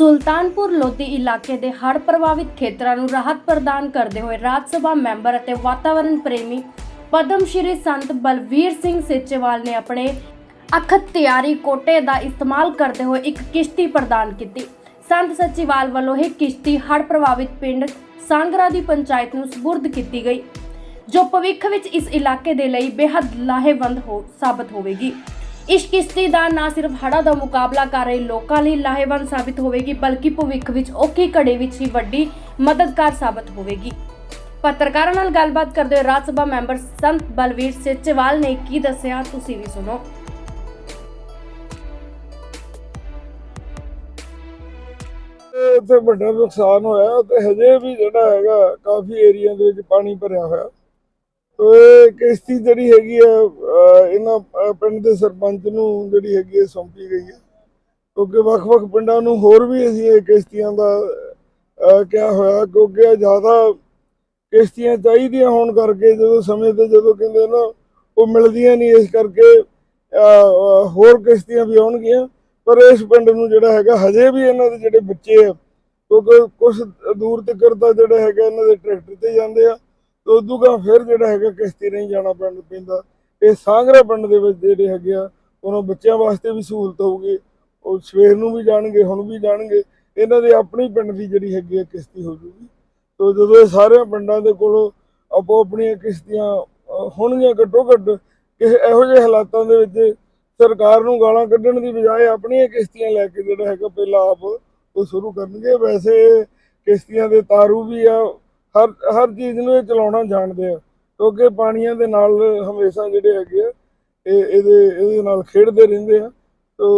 ਸੁਲਤਾਨਪੁਰ ਲੋਧੀ ਇਲਾਕੇ ਦੇ ਹੜ੍ਹ ਪ੍ਰਭਾਵਿਤ ਖੇਤਰਾਂ ਨੂੰ ਰਾਹਤ ਪ੍ਰਦਾਨ ਕਰਦੇ ਹੋਏ ਰਾਜ ਸਭਾ ਮੈਂਬਰ ਅਤੇ ਵਾਤਾਵਰਣ ਪ੍ਰੇਮੀ ਪਦਮ ਸ਼੍ਰੀ ਸੰਤ ਬਲਵੀਰ ਸਿੰਘ ਸੇਚੇਵਾਲ ਨੇ ਆਪਣੇ ਅਖਤਿਆਰੀ ਕੋਟੇ ਦਾ ਇਸਤੇਮਾਲ ਕਰਦੇ ਹੋਏ ਇੱਕ ਕਿਸ਼ਤੀ ਪ੍ਰਦਾਨ ਕੀਤੀ। ਸੰਤ ਸੱਚੀਵਾਲ ਵੱਲੋਂ ਇਹ ਕਿਸ਼ਤੀ ਹੜ੍ਹ ਪ੍ਰਭਾਵਿਤ ਪਿੰਡ ਸਾਂਗਰਾ ਦੀ ਪੰਚਾਇਤ ਨੂੰ ਸਪੁਰਦ ਕੀਤੀ ਗਈ, ਜੋ ਭਵਿੱਖ ਵਿੱਚ ਇਸ ਇਲਾਕੇ ਦੇ ਲਈ ਬੇहद ਲਾਹੇਵੰਦ ਹੋ ਸਾਬਤ ਹੋਵੇਗੀ। ਇਸ ਕਿਸ਼ਤੀ ਦਾ ਨਾ ਸਿਰਫ ਹੜ੍ਹਾਂ ਦਾ ਮੁਕਾਬਲਾ ਕਰ ਰਹੇ ਲੋਕਾਂ ਲਈ ਲਾਹੇਵੰਦ ਸਾਬਿਤ ਹੋਵੇਗੀ, ਬਲਕਿ ਭਵਿੱਖ ਵਿੱਚ ਔਖੀ ਘੜੀ ਵਿੱਚ ਹੀ ਵੱਡੀ ਮਦਦਗਾਰ ਸਾਬਤ ਹੋਵੇਗੀ। ਪੱਤਰਕਾਰਾਂ ਨਾਲ ਗੱਲਬਾਤ ਕਰਦੇ ਹੋਏ ਰਾਜ ਸਭਾ ਮੈਂਬਰ ਸੰਤ ਬਲਵੀਰ ਸੇਚੇਵਾਲ ਨੇ ਕੀ ਦੱਸਿਆ, ਤੁਸੀਂ ਵੀ ਸੁਣੋ। ਤੇ ਵੱਡਾ ਨੁਕਸਾਨ ਹੋਇਆ ਤੇ ਹਜੇ ਵੀ ਜਿਹੜਾ ਹੈਗਾ, ਕਾਫੀ ਏਰੀਆ ਦੇ ਵਿੱਚ ਪਾਣੀ ਭਰਿਆ ਹੋਇਆ। ਕਿਸ਼ਤੀ ਜਿਹੜੀ ਹੈਗੀ ਆ ਇਹਨਾਂ ਪਿੰਡ ਦੇ ਸਰਪੰਚ ਨੂੰ ਜਿਹੜੀ ਹੈਗੀ ਹੈ ਸੌਂਪੀ ਗਈ ਹੈ ਕਿਉਂਕਿ ਵੱਖ-ਵੱਖ ਪਿੰਡਾਂ ਨੂੰ ਹੋਰ ਵੀ ਅਸੀਂ ਇਹ ਕਿਸ਼ਤੀਆਂ ਦਾ ਕਿਹਾ ਹੋਇਆ, ਕਿਉਂਕਿ ਜ਼ਿਆਦਾ ਕਿਸ਼ਤੀਆਂ ਚਾਹੀਦੀਆਂ ਹੋਣ ਕਰਕੇ ਜਦੋਂ ਸਮੇਂ ਤੇ ਜਦੋਂ ਕਹਿੰਦੇ ਨਾ, ਉਹ ਮਿਲਦੀਆਂ ਨਹੀਂ, ਇਸ ਕਰਕੇ ਹੋਰ ਕਿਸ਼ਤੀਆਂ ਵੀ ਆਉਣਗੀਆਂ। ਪਰ ਇਸ ਪਿੰਡ ਨੂੰ ਜਿਹੜਾ ਹੈਗਾ, ਹਜੇ ਵੀ ਇਹਨਾਂ ਦੇ ਜਿਹੜੇ ਬੱਚੇ ਆ, ਕਿਉਂਕਿ ਕੁਝ ਦੂਰ ਤੱਕ ਤਾਂ ਜਿਹੜਾ ਹੈਗਾ, ਇਹਨਾਂ ਦੇ ਟਰੈਕਟਰ ਤੇ ਜਾਂਦੇ ਆ। ਤੇ ਉਦੋਂ ਗਾ ਫਿਰ ਜਿਹੜਾ ਹੈਗਾ ਕਿਸ਼ਤੀ ਨਹੀਂ ਜਾਣਾ ਪੈਂਦਾ ਪੈਂਦਾ। ਇਹ ਸਾਂਗਰਾ ਪਿੰਡ ਦੇ ਵਿੱਚ ਜਿਹੜੇ ਹੈਗੇ ਆ, ਉਹਨਾਂ ਬੱਚਿਆਂ ਵਾਸਤੇ ਵੀ ਸਹੂਲਤ ਹੋਊਗੀ। ਉਹ ਸਵੇਰ ਨੂੰ ਵੀ ਜਾਣਗੇ, ਹੁਣ ਵੀ ਜਾਣਗੇ। ਇਹਨਾਂ ਦੇ ਆਪਣੀ ਪਿੰਡ ਦੀ ਜਿਹੜੀ ਹੈਗੀ ਆ ਕਿਸ਼ਤੀ ਹੋ ਜੂਗੀ। ਤੋ ਜਦੋਂ ਇਹ ਸਾਰੇ ਪਿੰਡਾਂ ਦੇ ਕੋਲੋਂ ਆਪੋ ਆਪਣੀਆਂ ਕਿਸ਼ਤੀਆਂ ਹੋਣਗੀਆਂ ਘੱਟੋ ਘੱਟ, ਕਿਸੇ ਇਹੋ ਜਿਹੇ ਹਾਲਾਤਾਂ ਦੇ ਵਿੱਚ ਸਰਕਾਰ ਨੂੰ ਗਾਲਾਂ ਕੱਢਣ ਦੀ ਬਜਾਏ ਆਪਣੀਆਂ ਕਿਸ਼ਤੀਆਂ ਲੈ ਕੇ ਜਿਹੜਾ ਹੈਗਾ ਪਹਿਲਾਂ ਆਪ ਉਹ ਸ਼ੁਰੂ ਕਰਨਗੇ। ਵੈਸੇ ਕਿਸ਼ਤੀਆਂ ਦੇ ਤਾਰੂ ਵੀ ਆ ਹਰ ਹਰ ਚੀਜ਼ ਨੂੰ ਇਹ ਚਲਾਉਣਾ ਜਾਣਦੇ ਆ। ਕਿਉਂਕਿ ਪਾਣੀਆਂ ਦੇ ਨਾਲ ਹਮੇਸ਼ਾ ਜਿਹੜੇ ਹੈਗੇ ਆ, ਇਹ, ਇਹਦੇ ਇਹਦੇ ਨਾਲ ਖੇਡਦੇ ਰਹਿੰਦੇ ਆ। ਤੋ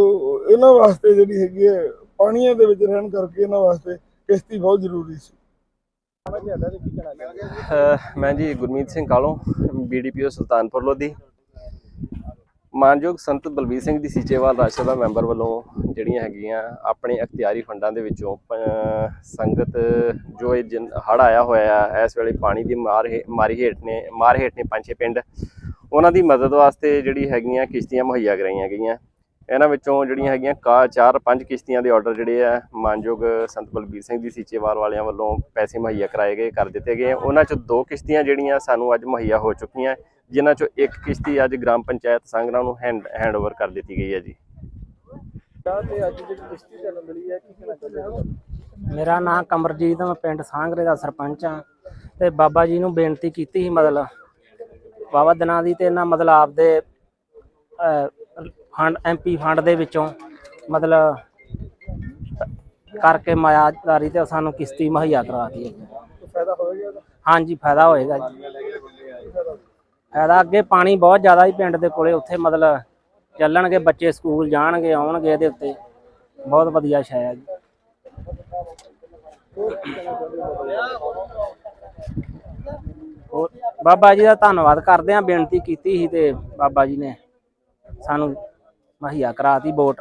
ਇਹਨਾਂ ਵਾਸਤੇ ਜਿਹੜੀ ਹੈਗੀ ਹੈ ਪਾਣੀਆਂ ਦੇ ਵਿੱਚ ਰਹਿਣ ਕਰਕੇ ਇਹਨਾਂ ਵਾਸਤੇ ਕਿਸ਼ਤੀ ਬਹੁਤ ਜ਼ਰੂਰੀ ਸੀ। ਅਹ ਮੈਂ ਜੀ ਗੁਰਮੀਤ ਸਿੰਘ ਕਾਲੋਂ ਬੀਡੀਪੀਓ ਸੁਲਤਾਨਪੁਰ ਲੋਧੀ। ਮਾਨਯੋਗ ਸੰਤ ਬਲਬੀਰ ਸਿੰਘ ਦੀ ਸੀਚੇਵਾਲ ਰਾਜ ਸਭਾ ਮੈਂਬਰ ਵੱਲੋਂ ਜਿਹੜੀਆਂ ਹੈਗੀਆਂ ਆਪਣੇ ਅਖਤਿਆਰੀ ਫੰਡਾਂ ਦੇ ਵਿੱਚੋਂ ਪ- ਸੰਗਤ ਜੋ ਇਹ ਜਿਨ ਹੜ ਆਇਆ ਹੋਇਆ ਹੈ ਇਸ ਵੇਲੇ ਪਾਣੀ ਦੀ ਮਾਰ ਹੇ- ਮਾਰੀ ਹੇਠ ਨੇ, ਮਾਰ ਹੇਠ ਨੇ ਪੰਜ ਛੇ ਪਿੰਡ, ਉਹਨਾਂ ਦੀ ਮਦਦ ਵਾਸਤੇ ਜਿਹੜੀ ਹੈਗੀਆਂ ਕਿਸ਼ਤੀਆਂ ਮੁਹੱਈਆ ਕਰਾਈਆਂ ਗਈਆਂ। ਇਹਨਾਂ ਵਿੱਚੋਂ ਜਿਹੜੀਆਂ ਹੈਗੀਆਂ ਕਾ, ਚਾਰ ਪੰਜ ਕਿਸ਼ਤੀਆਂ ਦੇ ਆਰਡਰ ਜਿਹੜੇ ਆ, ਮਾਨਯੋਗ ਸੰਤ ਬਲਬੀਰ ਸਿੰਘ ਦੀ ਸੀਚੇਵਾਲ ਵਾਲਿਆਂ ਵੱਲੋਂ ਪੈਸੇ ਮੁਹੱਈਆ ਕਰਾਏ ਗਏ, ਕਰ ਦਿੱਤੇ ਗਏ ਉਹਨਾਂ ਚੋਂ ਦੋ ਕਿਸ਼ਤੀਆਂ ਜਿਹੜੀਆਂ ਸਾਨੂੰ ਅੱਜ ਮੁਹੱਈਆ ਹੋ ਚੁੱਕੀਆਂ। ਜਿਨ੍ਹਾਂ ਚੋਂ ਇੱਕ ਕਿਸ਼ਤੀ ਅੱਜ ਗ੍ਰਾਮ ਪੰਚਾਇਤ ਸੰਗਰਾਂ ਨੂੰ ਹੈਂਡ ਹੈਂਡਓਵਰ ਕਰ ਦਿੱਤੀ ਗਈ ਹੈ ਜੀ। ਮੇਰਾ ਨਾਮ ਕਮਰਜੀਤ ਮੈਂ ਪਿੰਡ ਸਾਂਗਰੇ ਦਾ ਸਰਪੰਚ ਆ ਤੇ ਬਾਬਾ ਜੀ ਨੂੰ ਬੇਨਤੀ ਕੀਤੀ ਸੀ ਮਤਲਬ ਬਾਬਾ ਦਿਨਾਂ ਦੀ ਤੇ ਇਹਨਾਂ ਮਤਲਬ ਆਪਦੇ ਅਹ, ਫੰਡ ਐਮਪੀ ਫੰਡ ਦੇ ਵਿੱਚੋਂ ਮਤਲਬ ਕਰਕੇ ਮਾਇਆਦਾਰੀ ਤੇ ਸਾਨੂੰ ਕਿਸ਼ਤੀ ਮੁਹੱਈਆ ਕਰਾਤੀ ਹੈ ਹਾਂਜੀ ਫਾਇਦਾ ਹੋਏਗਾ ਜੀ। ਫਾਇਦਾ ਅੱਗੇ ਪਾਣੀ ਬਹੁਤ ਜ਼ਿਆਦਾ ਹੀ ਪਿੰਡ ਦੇ ਕੋਲੇ, ਉੱਥੇ ਮਤਲਬ ਚੱਲਣਗੇ, ਬੱਚੇ ਸਕੂਲ ਜਾਣਗੇ, ਆਉਣਗੇ ਇਹਦੇ ਉੱਤੇ। ਬਹੁਤ ਵਧੀਆ ਸ਼ੈ ਹੈ ਜੀ। ਹੋਰ, ਬਾਬਾ ਜੀ ਦਾ ਧੰਨਵਾਦ ਕਰਦੇ ਹਾਂ, ਬੇਨਤੀ ਕੀਤੀ ਸੀ ਤੇ ਬਾਬਾ ਜੀ ਨੇ ਸਾਨੂੰ ਮੁਹੱਈਆ ਕਰਾਤੀ ਵੋਟ।